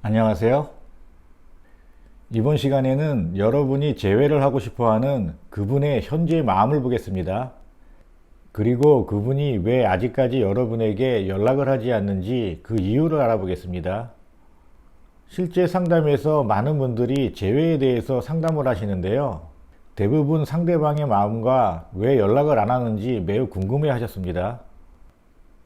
안녕하세요. 이번 시간에는 여러분이 재회를 하고 싶어 하는 그분의 현재 마음을 보겠습니다. 그리고 그분이 왜 아직까지 여러분에게 연락을 하지 않는지 그 이유를 알아보겠습니다. 실제 상담에서 많은 분들이 재회에 대해서 상담을 하시는데요. 대부분 상대방의 마음과 왜 연락을 안 하는지 매우 궁금해 하셨습니다.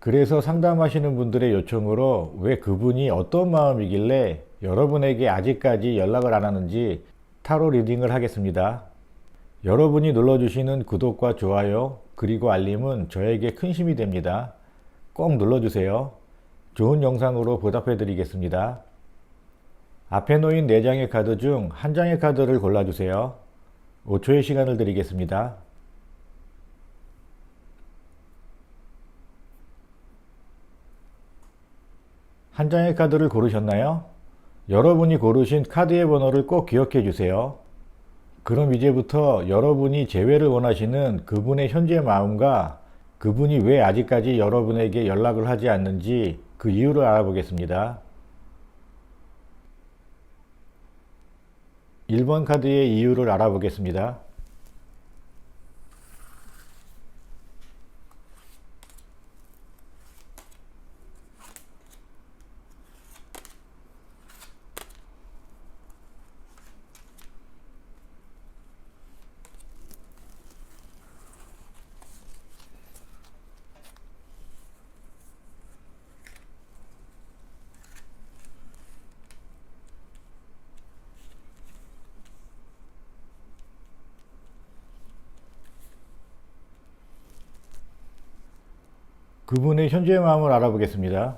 그래서 상담하시는 분들의 요청으로 왜 그분이 어떤 마음이길래 여러분에게 아직까지 연락을 안 하는지 타로 리딩을 하겠습니다. 여러분이 눌러주시는 구독과 좋아요, 그리고 알림은 저에게 큰 힘이 됩니다. 꼭 눌러주세요. 좋은 영상으로 보답해 드리겠습니다. 앞에 놓인 4장의 카드 중 한 장의 카드를 골라주세요. 5초의 시간을 드리겠습니다. 한 장의 카드를 고르셨나요? 여러분이 고르신 카드의 번호를 꼭 기억해 주세요. 그럼 이제부터 여러분이 재회를 원하시는 그분의 현재 마음과 그분이 왜 아직까지 여러분에게 연락을 하지 않는지 그 이유를 알아보겠습니다. 1번 카드의 이유를 알아보겠습니다. 그분의 현재 마음을 알아보겠습니다.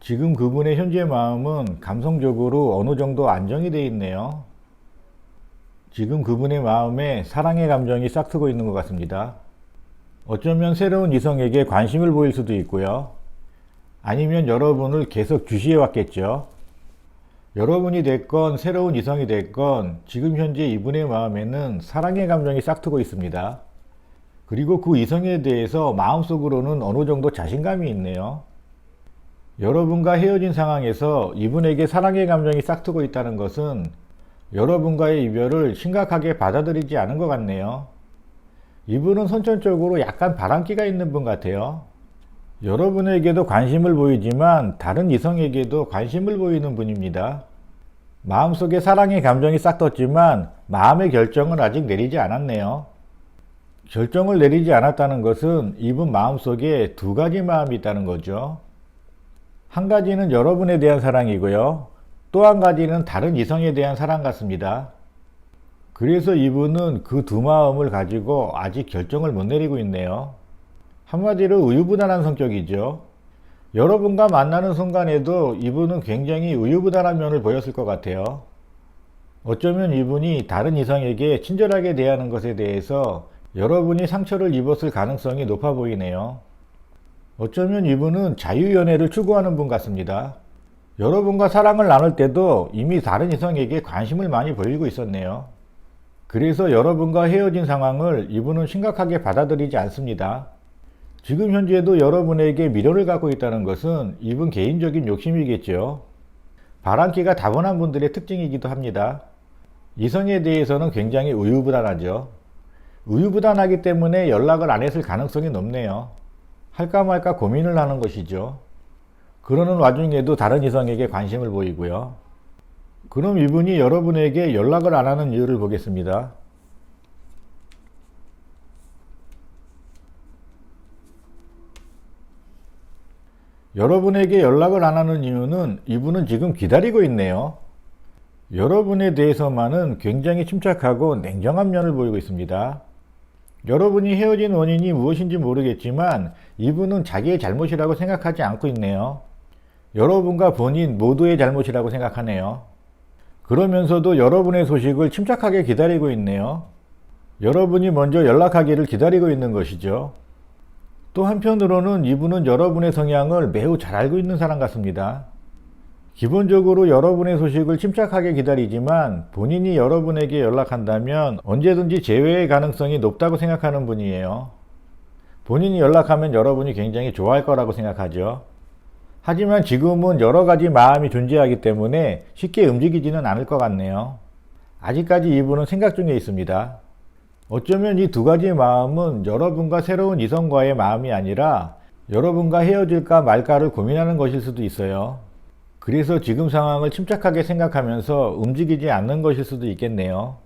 지금 그분의 현재 마음은 감성적으로 어느 정도 안정이 되어 있네요. 지금 그분의 마음에 사랑의 감정이 싹트고 있는 것 같습니다. 어쩌면 새로운 이성에게 관심을 보일 수도 있고요. 아니면 여러분을 계속 주시해 왔겠죠. 여러분이 됐건 새로운 이성이 됐건 지금 현재 이분의 마음에는 사랑의 감정이 싹트고 있습니다. 그리고 그 이성에 대해서 마음속으로는 어느 정도 자신감이 있네요. 여러분과 헤어진 상황에서 이분에게 사랑의 감정이 싹트고 있다는 것은 여러분과의 이별을 심각하게 받아들이지 않은 것 같네요. 이분은 선천적으로 약간 바람기가 있는 분 같아요. 여러분에게도 관심을 보이지만 다른 이성에게도 관심을 보이는 분입니다. 마음속에 사랑의 감정이 싹 떴지만 마음의 결정은 아직 내리지 않았네요. 결정을 내리지 않았다는 것은 이분 마음속에 두 가지 마음이 있다는 거죠. 한 가지는 여러분에 대한 사랑이고요. 또 한 가지는 다른 이성에 대한 사랑 같습니다. 그래서 이분은 그 두 마음을 가지고 아직 결정을 못 내리고 있네요. 한마디로 우유부단한 성격이죠. 여러분과 만나는 순간에도 이분은 굉장히 우유부단한 면을 보였을 것 같아요. 어쩌면 이분이 다른 이성에게 친절하게 대하는 것에 대해서 여러분이 상처를 입었을 가능성이 높아 보이네요. 어쩌면 이분은 자유연애를 추구하는 분 같습니다. 여러분과 사랑을 나눌 때도 이미 다른 이성에게 관심을 많이 보이고 있었네요. 그래서 여러분과 헤어진 상황을 이분은 심각하게 받아들이지 않습니다. 지금 현재도 여러분에게 미련을 갖고 있다는 것은 이분 개인적인 욕심이겠죠. 바람기가 다분한 분들의 특징이기도 합니다. 이성에 대해서는 굉장히 우유부단하죠. 우유부단하기 때문에 연락을 안 했을 가능성이 높네요. 할까 말까 고민을 하는 것이죠. 그러는 와중에도 다른 이성에게 관심을 보이고요. 그럼 이분이 여러분에게 연락을 안 하는 이유를 보겠습니다. 여러분에게 연락을 안 하는 이유는 이분은 지금 기다리고 있네요. 여러분에 대해서만은 굉장히 침착하고 냉정한 면을 보이고 있습니다. 여러분이 헤어진 원인이 무엇인지 모르겠지만 이분은 자기의 잘못이라고 생각하지 않고 있네요. 여러분과 본인 모두의 잘못이라고 생각하네요. 그러면서도 여러분의 소식을 침착하게 기다리고 있네요. 여러분이 먼저 연락하기를 기다리고 있는 것이죠. 또 한편으로는 이분은 여러분의 성향을 매우 잘 알고 있는 사람 같습니다. 기본적으로 여러분의 소식을 침착하게 기다리지만 본인이 여러분에게 연락한다면 언제든지 재회의 가능성이 높다고 생각하는 분이에요. 본인이 연락하면 여러분이 굉장히 좋아할 거라고 생각하죠. 하지만 지금은 여러 가지 마음이 존재하기 때문에 쉽게 움직이지는 않을 것 같네요. 아직까지 이분은 생각 중에 있습니다. 어쩌면 이 두 가지의 마음은 여러분과 새로운 이성과의 마음이 아니라 여러분과 헤어질까 말까를 고민하는 것일 수도 있어요. 그래서 지금 상황을 침착하게 생각하면서 움직이지 않는 것일 수도 있겠네요.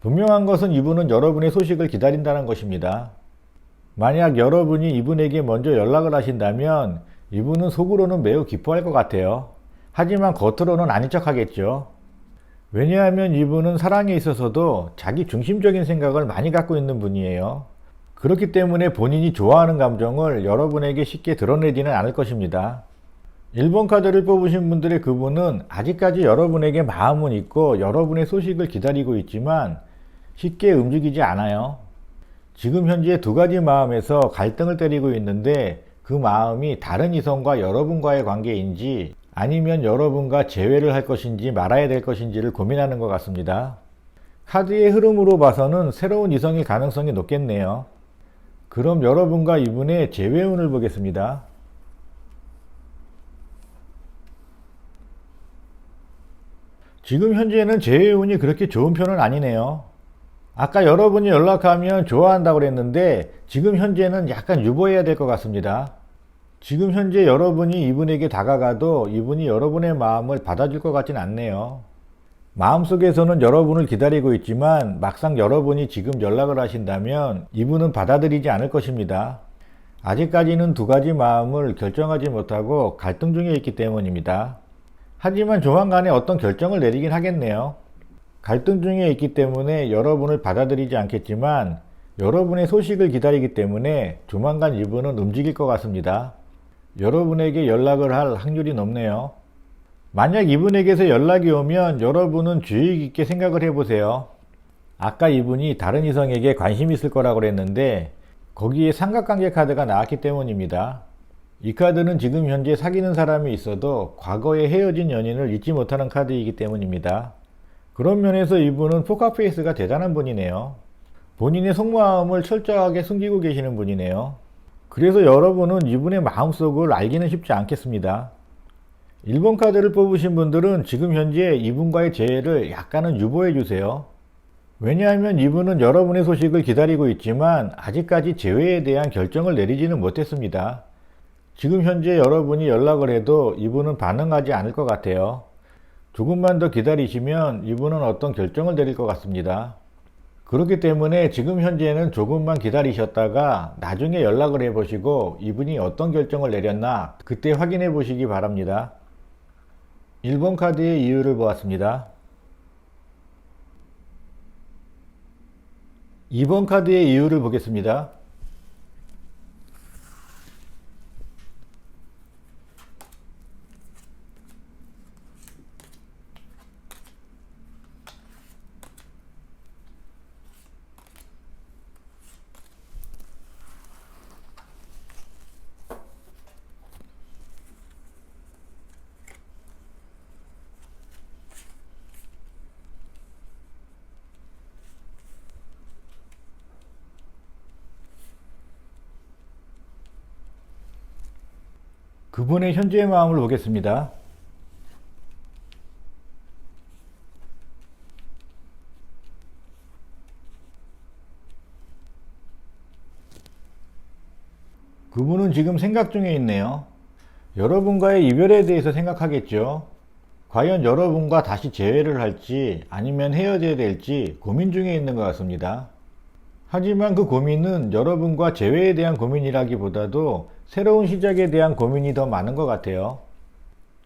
분명한 것은 이분은 여러분의 소식을 기다린다는 것입니다. 만약 여러분이 이분에게 먼저 연락을 하신다면 이분은 속으로는 매우 기뻐할 것 같아요. 하지만 겉으로는 아닌 척 하겠죠. 왜냐하면 이분은 사랑에 있어서도 자기 중심적인 생각을 많이 갖고 있는 분이에요. 그렇기 때문에 본인이 좋아하는 감정을 여러분에게 쉽게 드러내지는 않을 것입니다. 1번 카드를 뽑으신 분들의 그분은 아직까지 여러분에게 마음은 있고 여러분의 소식을 기다리고 있지만 쉽게 움직이지 않아요. 지금 현재 두 가지 마음에서 갈등을 때리고 있는데 그 마음이 다른 이성과 여러분과의 관계인지 아니면 여러분과 재회를 할 것인지 말아야 될 것인지를 고민하는 것 같습니다. 카드의 흐름으로 봐서는 새로운 이성일 가능성이 높겠네요. 그럼 여러분과 이분의 재회운을 보겠습니다. 지금 현재는 재회운이 그렇게 좋은 편은 아니네요. 아까 여러분이 연락하면 좋아한다고 그랬는데 지금 현재는 약간 유보해야 될 것 같습니다. 지금 현재 여러분이 이분에게 다가가도 이분이 여러분의 마음을 받아줄 것 같진 않네요. 마음속에서는 여러분을 기다리고 있지만 막상 여러분이 지금 연락을 하신다면 이분은 받아들이지 않을 것입니다. 아직까지는 두 가지 마음을 결정하지 못하고 갈등 중에 있기 때문입니다. 하지만 조만간에 어떤 결정을 내리긴 하겠네요. 갈등 중에 있기 때문에 여러분을 받아들이지 않겠지만 여러분의 소식을 기다리기 때문에 조만간 이분은 움직일 것 같습니다. 여러분에게 연락을 할 확률이 높네요. 만약 이분에게서 연락이 오면 여러분은 주의 깊게 생각을 해보세요. 아까 이분이 다른 이성에게 관심 있을 거라고 그랬는데 거기에 삼각관계 카드가 나왔기 때문입니다. 이 카드는 지금 현재 사귀는 사람이 있어도 과거에 헤어진 연인을 잊지 못하는 카드이기 때문입니다. 그런 면에서 이분은 포카페이스가 대단한 분이네요. 본인의 속마음을 철저하게 숨기고 계시는 분이네요. 그래서 여러분은 이분의 마음속을 알기는 쉽지 않겠습니다. 1번 카드를 뽑으신 분들은 지금 현재 이분과의 재회를 약간은 유보해 주세요. 왜냐하면 이분은 여러분의 소식을 기다리고 있지만 아직까지 재회에 대한 결정을 내리지는 못했습니다. 지금 현재 여러분이 연락을 해도 이분은 반응하지 않을 것 같아요. 조금만 더 기다리시면 이분은 어떤 결정을 내릴 것 같습니다. 그렇기 때문에 지금 현재는 조금만 기다리셨다가 나중에 연락을 해 보시고 이분이 어떤 결정을 내렸나 그때 확인해 보시기 바랍니다. 1번 카드의 이유를 보았습니다. 2번 카드의 이유를 보겠습니다. 그분의 현재의 마음을 보겠습니다. 그분은 지금 생각 중에 있네요. 여러분과의 이별에 대해서 생각하겠죠. 과연 여러분과 다시 재회를 할지 아니면 헤어져야 될지 고민 중에 있는 것 같습니다. 하지만 그 고민은 여러분과 재회에 대한 고민이라기보다도 새로운 시작에 대한 고민이 더 많은 것 같아요.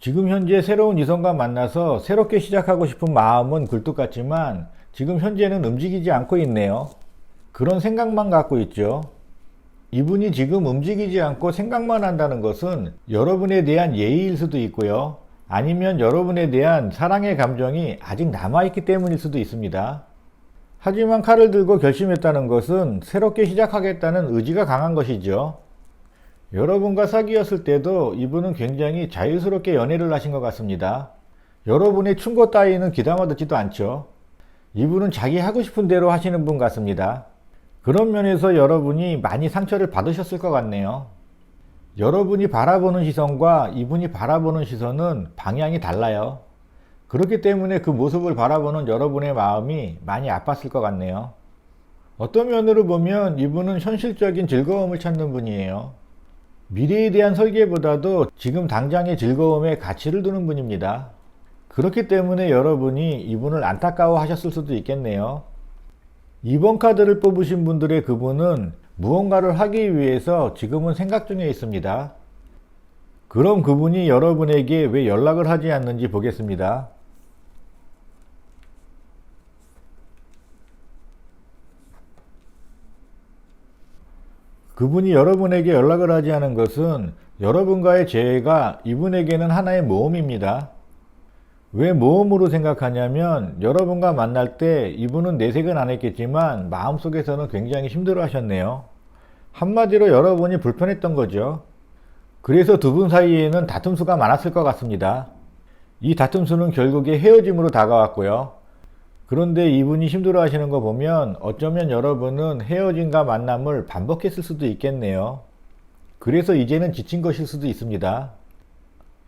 지금 현재 새로운 이성과 만나서 새롭게 시작하고 싶은 마음은 굴뚝 같지만 지금 현재는 움직이지 않고 있네요. 그런 생각만 갖고 있죠. 이분이 지금 움직이지 않고 생각만 한다는 것은 여러분에 대한 예의일 수도 있고요. 아니면 여러분에 대한 사랑의 감정이 아직 남아있기 때문일 수도 있습니다. 하지만 칼을 들고 결심했다는 것은 새롭게 시작하겠다는 의지가 강한 것이죠. 여러분과 사귀었을 때도 이분은 굉장히 자유스럽게 연애를 하신 것 같습니다. 여러분의 충고 따위는 귀담아 듣지도 않죠. 이분은 자기 하고 싶은 대로 하시는 분 같습니다. 그런 면에서 여러분이 많이 상처를 받으셨을 것 같네요. 여러분이 바라보는 시선과 이분이 바라보는 시선은 방향이 달라요. 그렇기 때문에 그 모습을 바라보는 여러분의 마음이 많이 아팠을 것 같네요. 어떤 면으로 보면 이분은 현실적인 즐거움을 찾는 분이에요. 미래에 대한 설계보다도 지금 당장의 즐거움에 가치를 두는 분입니다. 그렇기 때문에 여러분이 이분을 안타까워 하셨을 수도 있겠네요. 2번 카드를 뽑으신 분들의 그분은 무언가를 하기 위해서 지금은 생각 중에 있습니다. 그럼 그분이 여러분에게 왜 연락을 하지 않는지 보겠습니다. 그분이 여러분에게 연락을 하지 않은 것은 여러분과의 재회가 이분에게는 하나의 모험입니다. 왜 모험으로 생각하냐면 여러분과 만날 때 이분은 내색은 안 했겠지만 마음속에서는 굉장히 힘들어 하셨네요. 한마디로 여러분이 불편했던 거죠. 그래서 두 분 사이에는 다툼수가 많았을 것 같습니다. 이 다툼수는 결국에 헤어짐으로 다가왔고요. 그런데 이분이 힘들어 하시는 거 보면 어쩌면 여러분은 헤어짐과 만남을 반복했을 수도 있겠네요. 그래서 이제는 지친 것일 수도 있습니다.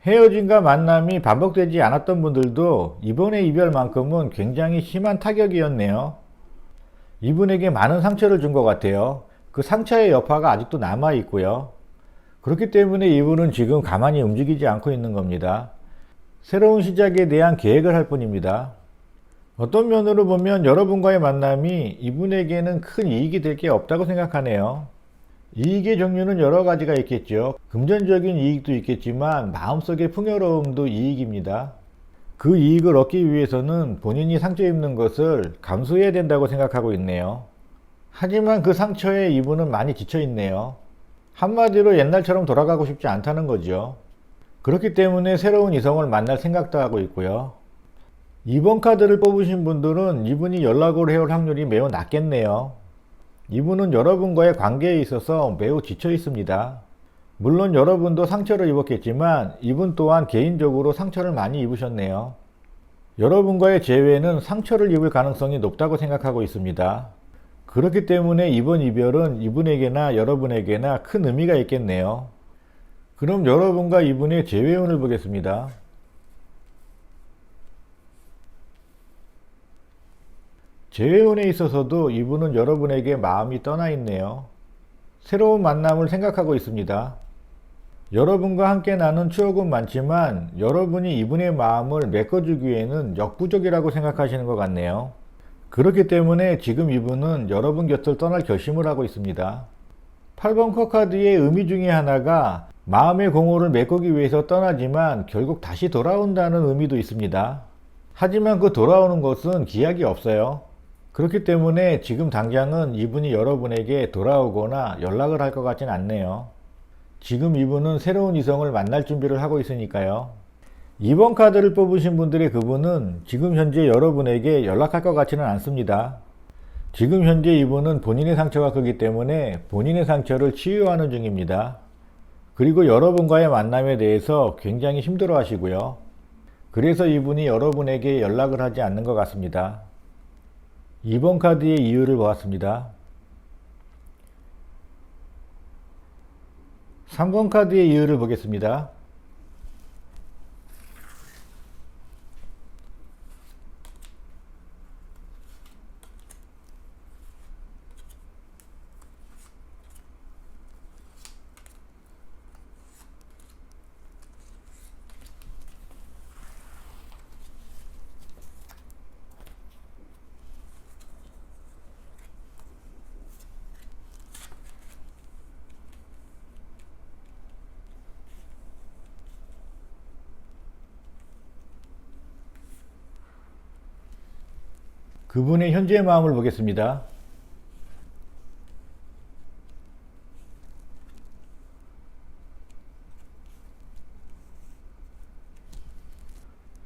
헤어짐과 만남이 반복되지 않았던 분들도 이번의 이별만큼은 굉장히 심한 타격이었네요. 이분에게 많은 상처를 준 것 같아요. 그 상처의 여파가 아직도 남아 있고요. 그렇기 때문에 이분은 지금 가만히 움직이지 않고 있는 겁니다. 새로운 시작에 대한 계획을 할 뿐입니다. 어떤 면으로 보면 여러분과의 만남이 이분에게는 큰 이익이 될 게 없다고 생각하네요. 이익의 종류는 여러 가지가 있겠죠. 금전적인 이익도 있겠지만 마음속의 풍요로움도 이익입니다. 그 이익을 얻기 위해서는 본인이 상처 입는 것을 감수해야 된다고 생각하고 있네요. 하지만 그 상처에 이분은 많이 지쳐 있네요. 한마디로 옛날처럼 돌아가고 싶지 않다는 거죠. 그렇기 때문에 새로운 이성을 만날 생각도 하고 있고요. 2번 카드를 뽑으신 분들은 이분이 연락을 해올 확률이 매우 낮겠네요. 이분은 여러분과의 관계에 있어서 매우 지쳐 있습니다. 물론 여러분도 상처를 입었겠지만 이분 또한 개인적으로 상처를 많이 입으셨네요. 여러분과의 재회는 상처를 입을 가능성이 높다고 생각하고 있습니다. 그렇기 때문에 이번 이별은 이분에게나 여러분에게나 큰 의미가 있겠네요. 그럼 여러분과 이분의 재회운을 보겠습니다. 재회운에 있어서도 이분은 여러분에게 마음이 떠나 있네요. 새로운 만남을 생각하고 있습니다. 여러분과 함께 나눈 추억은 많지만 여러분이 이분의 마음을 메꿔주기에는 역부족이라고 생각하시는 것 같네요. 그렇기 때문에 지금 이분은 여러분 곁을 떠날 결심을 하고 있습니다. 8번 커카드의 의미 중에 하나가 마음의 공허를 메꾸기 위해서 떠나지만 결국 다시 돌아온다는 의미도 있습니다. 하지만 그 돌아오는 것은 기약이 없어요. 그렇기 때문에 지금 당장은 이분이 여러분에게 돌아오거나 연락을 할 것 같진 않네요. 지금 이분은 새로운 이성을 만날 준비를 하고 있으니까요. 2번 카드를 뽑으신 분들의 그분은 지금 현재 여러분에게 연락할 것 같지는 않습니다. 지금 현재 이분은 본인의 상처가 크기 때문에 본인의 상처를 치유하는 중입니다. 그리고 여러분과의 만남에 대해서 굉장히 힘들어 하시고요. 그래서 이분이 여러분에게 연락을 하지 않는 것 같습니다. 2번 카드의 이유를 보았습니다. 3번 카드의 이유를 보겠습니다. 그분의 현재의 마음을 보겠습니다.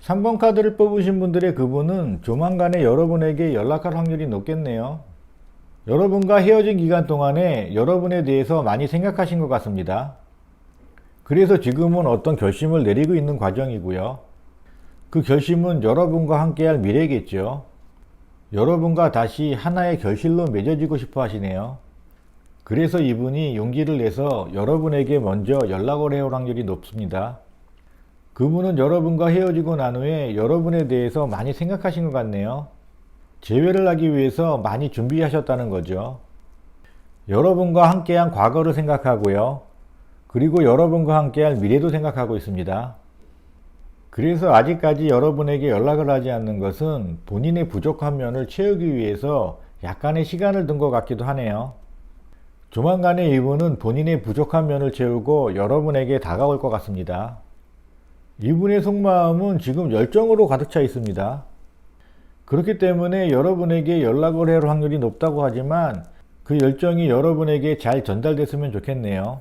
삼번 카드를 뽑으신 분들의 그분은 조만간에 여러분에게 연락할 확률이 높겠네요. 여러분과 헤어진 기간 동안에 여러분에 대해서 많이 생각하신 것 같습니다. 그래서 지금은 어떤 결심을 내리고 있는 과정이고요. 그 결심은 여러분과 함께할 미래겠죠. 여러분과 다시 하나의 결실로 맺어지고 싶어 하시네요. 그래서 이분이 용기를 내서 여러분에게 먼저 연락을 해올 확률이 높습니다. 그분은 여러분과 헤어지고 난 후에 여러분에 대해서 많이 생각하신 것 같네요. 재회를 하기 위해서 많이 준비하셨다는 거죠. 여러분과 함께한 과거를 생각하고요. 그리고 여러분과 함께할 미래도 생각하고 있습니다. 그래서 아직까지 여러분에게 연락을 하지 않는 것은 본인의 부족한 면을 채우기 위해서 약간의 시간을 둔 것 같기도 하네요. 조만간에 이분은 본인의 부족한 면을 채우고 여러분에게 다가올 것 같습니다. 이분의 속마음은 지금 열정으로 가득 차 있습니다. 그렇기 때문에 여러분에게 연락을 할 확률이 높다고 하지만 그 열정이 여러분에게 잘 전달됐으면 좋겠네요.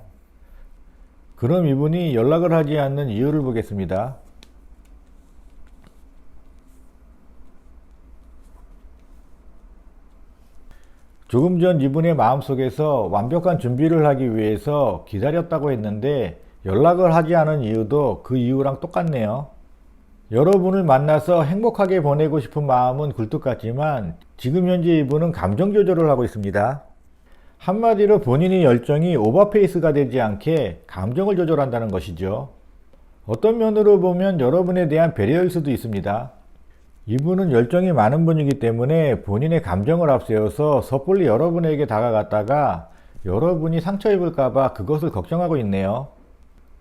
그럼 이분이 연락을 하지 않는 이유를 보겠습니다. 조금 전 이분의 마음속에서 완벽한 준비를 하기 위해서 기다렸다고 했는데 연락을 하지 않은 이유도 그 이유랑 똑같네요. 여러분을 만나서 행복하게 보내고 싶은 마음은 굴뚝 같지만 지금 현재 이분은 감정 조절을 하고 있습니다. 한마디로 본인의 열정이 오버페이스가 되지 않게 감정을 조절한다는 것이죠. 어떤 면으로 보면 여러분에 대한 배려일 수도 있습니다. 이분은 열정이 많은 분이기 때문에 본인의 감정을 앞세워서 섣불리 여러분에게 다가갔다가 여러분이 상처 입을까봐 그것을 걱정하고 있네요.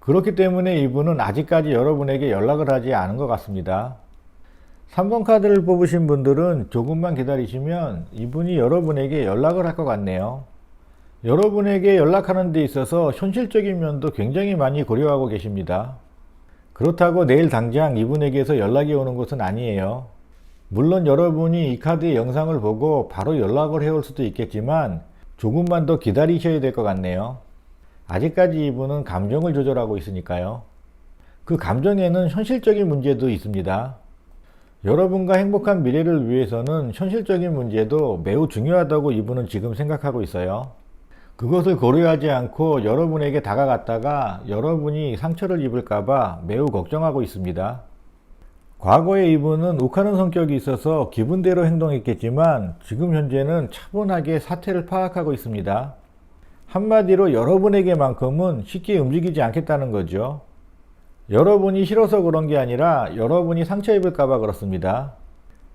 그렇기 때문에 이분은 아직까지 여러분에게 연락을 하지 않은 것 같습니다. 3번 카드를 뽑으신 분들은 조금만 기다리시면 이분이 여러분에게 연락을 할 것 같네요. 여러분에게 연락하는 데 있어서 현실적인 면도 굉장히 많이 고려하고 계십니다. 그렇다고 내일 당장 이분에게서 연락이 오는 것은 아니에요. 물론 여러분이 이 카드의 영상을 보고 바로 연락을 해올 수도 있겠지만 조금만 더 기다리셔야 될 것 같네요. 아직까지 이분은 감정을 조절하고 있으니까요. 그 감정에는 현실적인 문제도 있습니다. 여러분과 행복한 미래를 위해서는 현실적인 문제도 매우 중요하다고 이분은 지금 생각하고 있어요. 그것을 고려하지 않고 여러분에게 다가갔다가 여러분이 상처를 입을까봐 매우 걱정하고 있습니다. 과거에 이분은 욱하는 성격이 있어서 기분대로 행동했겠지만 지금 현재는 차분하게 사태를 파악하고 있습니다. 한마디로 여러분에게만큼은 쉽게 움직이지 않겠다는 거죠. 여러분이 싫어서 그런 게 아니라 여러분이 상처 입을까봐 그렇습니다.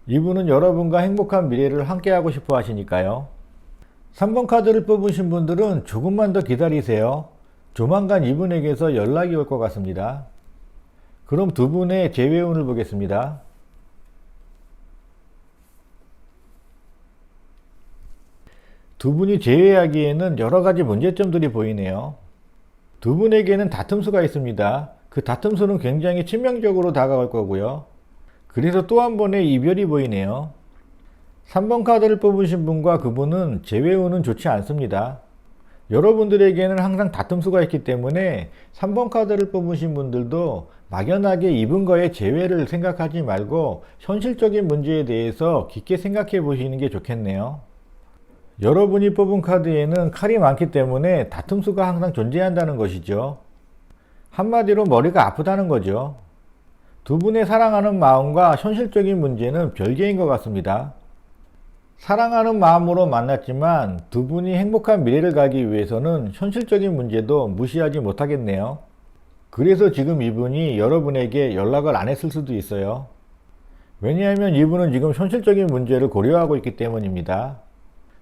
이분은 여러분과 행복한 미래를 함께하고 싶어 하시니까요. 3번 카드를 뽑으신 분들은 조금만 더 기다리세요. 조만간 이분에게서 연락이 올 것 같습니다. 그럼 두 분의 재회운을 보겠습니다. 두 분이 재회하기에는 여러 가지 문제점들이 보이네요. 두 분에게는 다툼수가 있습니다. 그 다툼수는 굉장히 치명적으로 다가올 거고요. 그래서 또 한 번의 이별이 보이네요. 3번 카드를 뽑으신 분과 그분은 재회운은 좋지 않습니다. 여러분들에게는 항상 다툼수가 있기 때문에 3번 카드를 뽑으신 분들도 막연하게 입은 거에 재회를 생각하지 말고 현실적인 문제에 대해서 깊게 생각해 보시는 게 좋겠네요. 여러분이 뽑은 카드에는 칼이 많기 때문에 다툼수가 항상 존재한다는 것이죠. 한마디로 머리가 아프다는 거죠. 두 분의 사랑하는 마음과 현실적인 문제는 별개인 것 같습니다. 사랑하는 마음으로 만났지만 두 분이 행복한 미래를 가기 위해서는 현실적인 문제도 무시하지 못하겠네요. 그래서 지금 이분이 여러분에게 연락을 안 했을 수도 있어요. 왜냐하면 이분은 지금 현실적인 문제를 고려하고 있기 때문입니다.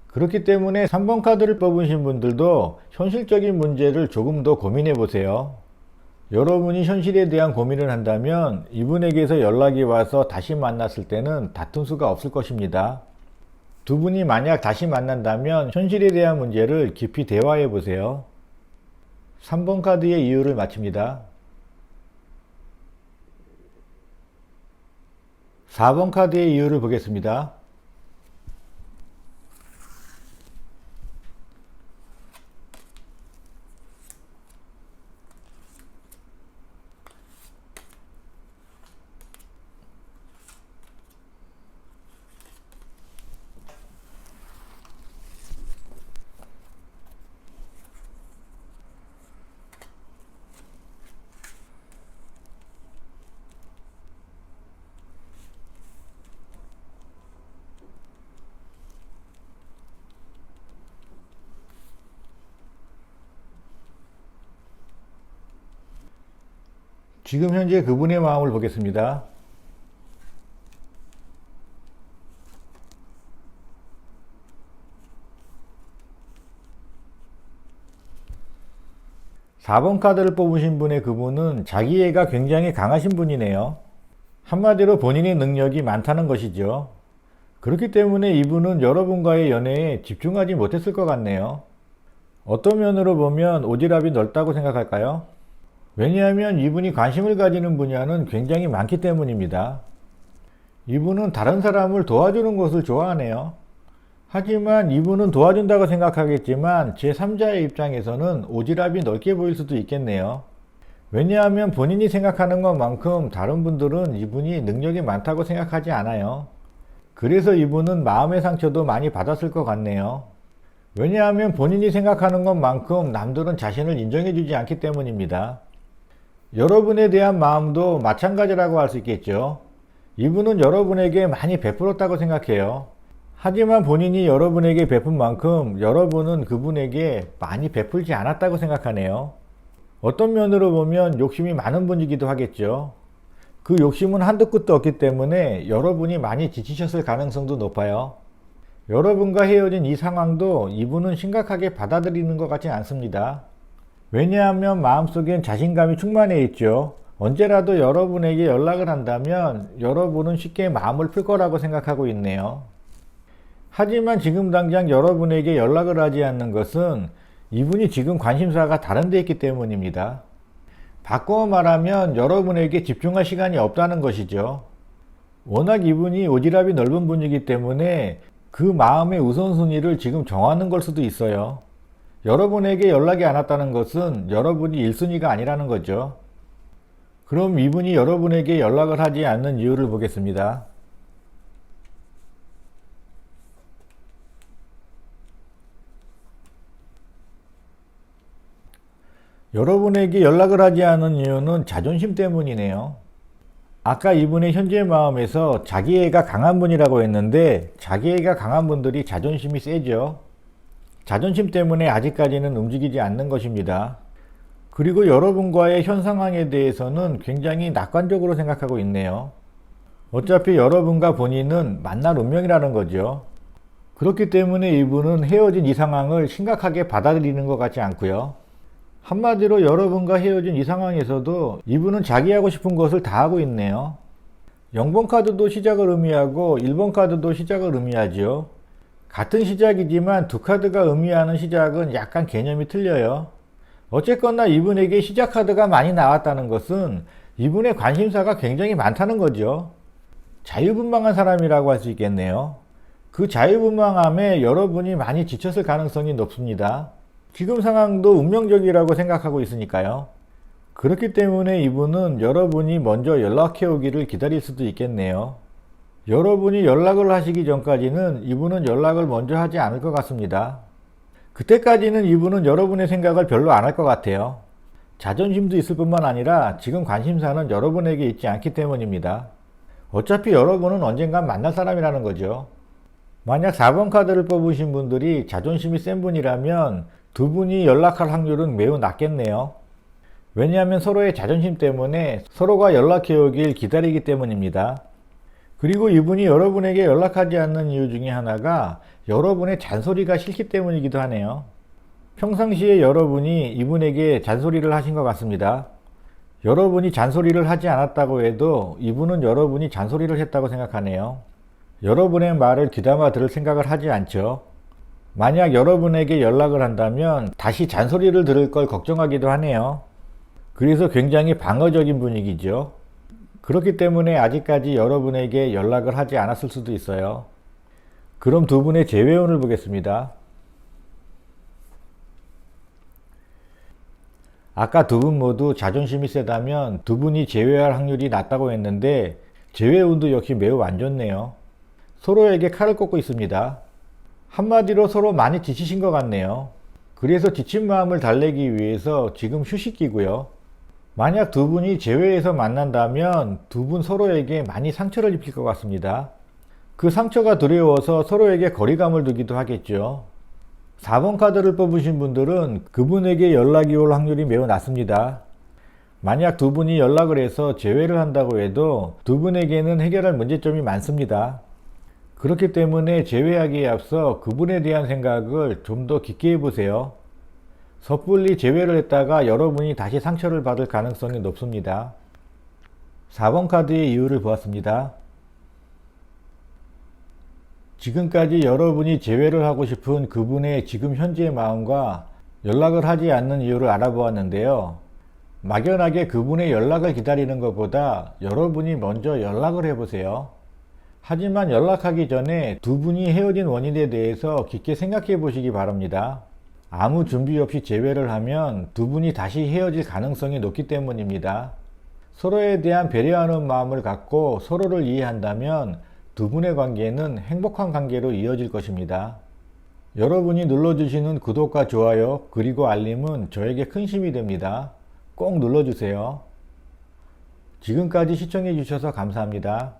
그렇기 때문에 3번 카드를 뽑으신 분들도 현실적인 문제를 조금 더 고민해 보세요. 여러분이 현실에 대한 고민을 한다면 이분에게서 연락이 와서 다시 만났을 때는 다툼 수가 없을 것입니다. 두 분이 만약 다시 만난다면 현실에 대한 문제를 깊이 대화해 보세요. 3번 카드의 이유를 마칩니다. 4번 카드의 이유를 보겠습니다. 지금 현재 그분의 마음을 보겠습니다. 4번 카드를 뽑으신 분의 그분은 자기애가 굉장히 강하신 분이네요. 한마디로 본인의 능력이 많다는 것이죠. 그렇기 때문에 이분은 여러분과의 연애에 집중하지 못했을 것 같네요. 어떤 면으로 보면 오지랖이 넓다고 생각할까요? 왜냐하면 이분이 관심을 가지는 분야는 굉장히 많기 때문입니다. 이분은 다른 사람을 도와주는 것을 좋아하네요. 하지만 이분은 도와준다고 생각하겠지만 제3자의 입장에서는 오지랖이 넓게 보일 수도 있겠네요. 왜냐하면 본인이 생각하는 것만큼 다른 분들은 이분이 능력이 많다고 생각하지 않아요. 그래서 이분은 마음의 상처도 많이 받았을 것 같네요. 왜냐하면 본인이 생각하는 것만큼 남들은 자신을 인정해주지 않기 때문입니다. 여러분에 대한 마음도 마찬가지라고 할 수 있겠죠. 이분은 여러분에게 많이 베풀었다고 생각해요. 하지만 본인이 여러분에게 베푼 만큼 여러분은 그분에게 많이 베풀지 않았다고 생각하네요. 어떤 면으로 보면 욕심이 많은 분이기도 하겠죠. 그 욕심은 한도 끝도 없기 때문에 여러분이 많이 지치셨을 가능성도 높아요. 여러분과 헤어진 이 상황도 이분은 심각하게 받아들이는 것 같지 않습니다. 왜냐하면 마음속엔 자신감이 충만해 있죠. 언제라도 여러분에게 연락을 한다면 여러분은 쉽게 마음을 풀 거라고 생각하고 있네요. 하지만 지금 당장 여러분에게 연락을 하지 않는 것은 이분이 지금 관심사가 다른 데 있기 때문입니다. 바꿔 말하면 여러분에게 집중할 시간이 없다는 것이죠. 워낙 이분이 오지랖이 넓은 분이기 때문에 그 마음의 우선순위를 지금 정하는 걸 수도 있어요. 여러분에게 연락이 안 왔다는 것은 여러분이 1순위가 아니라는 거죠. 그럼 이분이 여러분에게 연락을 하지 않는 이유를 보겠습니다. 여러분에게 연락을 하지 않은 이유는 자존심 때문이네요. 아까 이분의 현재 마음에서 자기애가 강한 분이라고 했는데 자기애가 강한 분들이 자존심이 세죠. 자존심 때문에 아직까지는 움직이지 않는 것입니다. 그리고 여러분과의 현 상황에 대해서는 굉장히 낙관적으로 생각하고 있네요. 어차피 여러분과 본인은 만날 운명이라는 거죠. 그렇기 때문에 이분은 헤어진 이 상황을 심각하게 받아들이는 것 같지 않고요. 한마디로 여러분과 헤어진 이 상황에서도 이분은 자기 하고 싶은 것을 다 하고 있네요. 0번 카드도 시작을 의미하고 1번 카드도 시작을 의미하죠. 같은 시작이지만 두 카드가 의미하는 시작은 약간 개념이 틀려요. 어쨌거나 이분에게 시작 카드가 많이 나왔다는 것은 이분의 관심사가 굉장히 많다는 거죠. 자유분방한 사람이라고 할 수 있겠네요. 그 자유분방함에 여러분이 많이 지쳤을 가능성이 높습니다. 지금 상황도 운명적이라고 생각하고 있으니까요. 그렇기 때문에 이분은 여러분이 먼저 연락해 오기를 기다릴 수도 있겠네요. 여러분이 연락을 하시기 전까지는 이분은 연락을 먼저 하지 않을 것 같습니다. 그때까지는 이분은 여러분의 생각을 별로 안 할 것 같아요. 자존심도 있을 뿐만 아니라 지금 관심사는 여러분에게 있지 않기 때문입니다. 어차피 여러분은 언젠간 만날 사람이라는 거죠. 만약 4번 카드를 뽑으신 분들이 자존심이 센 분이라면 두 분이 연락할 확률은 매우 낮겠네요. 왜냐하면 서로의 자존심 때문에 서로가 연락해 오길 기다리기 때문입니다. 그리고 이분이 여러분에게 연락하지 않는 이유 중에 하나가 여러분의 잔소리가 싫기 때문이기도 하네요. 평상시에 여러분이 이분에게 잔소리를 하신 것 같습니다. 여러분이 잔소리를 하지 않았다고 해도 이분은 여러분이 잔소리를 했다고 생각하네요. 여러분의 말을 귀담아 들을 생각을 하지 않죠. 만약 여러분에게 연락을 한다면 다시 잔소리를 들을 걸 걱정하기도 하네요. 그래서 굉장히 방어적인 분위기죠. 그렇기 때문에 아직까지 여러분에게 연락을 하지 않았을 수도 있어요. 그럼 두 분의 재회운을 보겠습니다. 아까 두 분 모두 자존심이 세다면 두 분이 재회할 확률이 낮다고 했는데 재회운도 역시 매우 안 좋네요. 서로에게 칼을 꽂고 있습니다. 한마디로 서로 많이 지치신 것 같네요. 그래서 지친 마음을 달래기 위해서 지금 휴식기고요. 만약 두 분이 재회에서 만난다면 두 분 서로에게 많이 상처를 입힐 것 같습니다. 그 상처가 두려워서 서로에게 거리감을 두기도 하겠죠. 4번 카드를 뽑으신 분들은 그분에게 연락이 올 확률이 매우 낮습니다. 만약 두 분이 연락을 해서 재회를 한다고 해도 두 분에게는 해결할 문제점이 많습니다. 그렇기 때문에 재회하기에 앞서 그분에 대한 생각을 좀 더 깊게 해보세요. 섣불리 재회를 했다가 여러분이 다시 상처를 받을 가능성이 높습니다. 4번 카드의 이유를 보았습니다. 지금까지 여러분이 재회를 하고 싶은 그분의 지금 현재의 마음과 연락을 하지 않는 이유를 알아보았는데요. 막연하게 그분의 연락을 기다리는 것보다 여러분이 먼저 연락을 해보세요. 하지만 연락하기 전에 두 분이 헤어진 원인에 대해서 깊게 생각해 보시기 바랍니다. 아무 준비 없이 재회를 하면 두 분이 다시 헤어질 가능성이 높기 때문입니다. 서로에 대한 배려하는 마음을 갖고 서로를 이해한다면 두 분의 관계는 행복한 관계로 이어질 것입니다. 여러분이 눌러주시는 구독과 좋아요 그리고 알림은 저에게 큰 힘이 됩니다. 꼭 눌러주세요. 지금까지 시청해 주셔서 감사합니다.